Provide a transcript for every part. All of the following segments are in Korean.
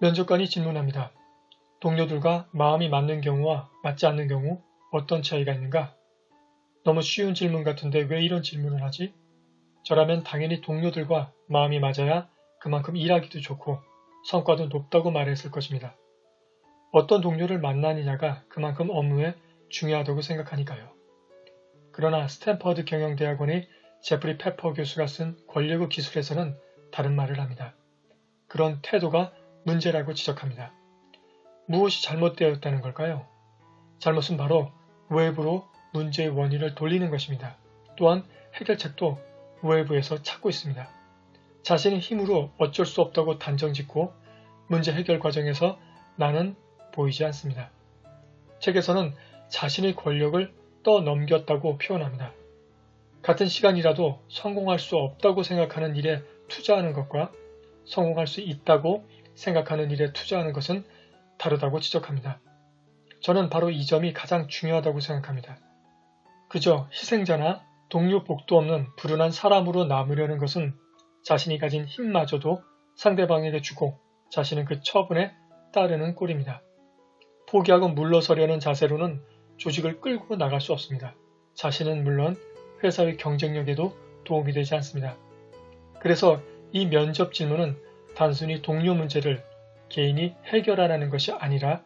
면접관이 질문합니다. 동료들과 마음이 맞는 경우와 맞지 않는 경우 어떤 차이가 있는가? 너무 쉬운 질문 같은데 왜 이런 질문을 하지? 저라면 당연히 동료들과 마음이 맞아야 그만큼 일하기도 좋고 성과도 높다고 말했을 것입니다. 어떤 동료를 만나느냐가 그만큼 업무에 중요하다고 생각하니까요. 그러나 스탠퍼드 경영대학원의 제프리 페퍼 교수가 쓴 권력의 기술에서는 다른 말을 합니다. 그런 태도가 문제라고 지적합니다. 무엇이 잘못되었다는 걸까요? 잘못은 바로 외부로 문제의 원인을 돌리는 것입니다. 또한 해결책도 외부에서 찾고 있습니다. 자신의 힘으로 어쩔 수 없다고 단정 짓고 문제 해결 과정에서 나는 보이지 않습니다. 책에서는 자신의 권력을 떠넘겼다고 표현합니다. 같은 시간이라도 성공할 수 없다고 생각하는 일에 투자하는 것과 성공할 수 있다고 생각하는 일에 투자하는 것은 다르다고 지적합니다. 저는 바로 이 점이 가장 중요하다고 생각합니다. 그저 희생자나 동료 복도 없는 불운한 사람으로 남으려는 것은 자신이 가진 힘마저도 상대방에게 주고 자신은 그 처분에 따르는 꼴입니다. 포기하고 물러서려는 자세로는 조직을 끌고 나갈 수 없습니다. 자신은 물론 회사의 경쟁력에도 도움이 되지 않습니다. 그래서 이 면접 질문은 단순히 동료 문제를 개인이 해결하라는 것이 아니라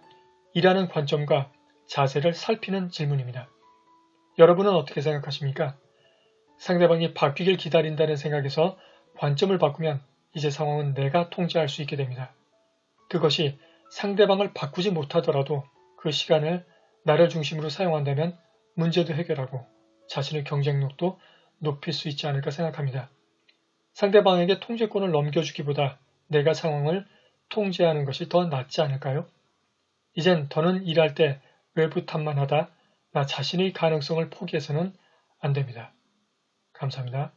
일하는 관점과 자세를 살피는 질문입니다. 여러분은 어떻게 생각하십니까? 상대방이 바뀌길 기다린다는 생각에서 관점을 바꾸면 이제 상황은 내가 통제할 수 있게 됩니다. 그것이 상대방을 바꾸지 못하더라도 그 시간을 나를 중심으로 사용한다면 문제도 해결하고 자신의 경쟁력도 높일 수 있지 않을까 생각합니다. 상대방에게 통제권을 넘겨주기보다 내가 상황을 통제하는 것이 더 낫지 않을까요? 이젠 더는 일할 때 외부 탓만 하다 나 자신의 가능성을 포기해서는 안 됩니다. 감사합니다.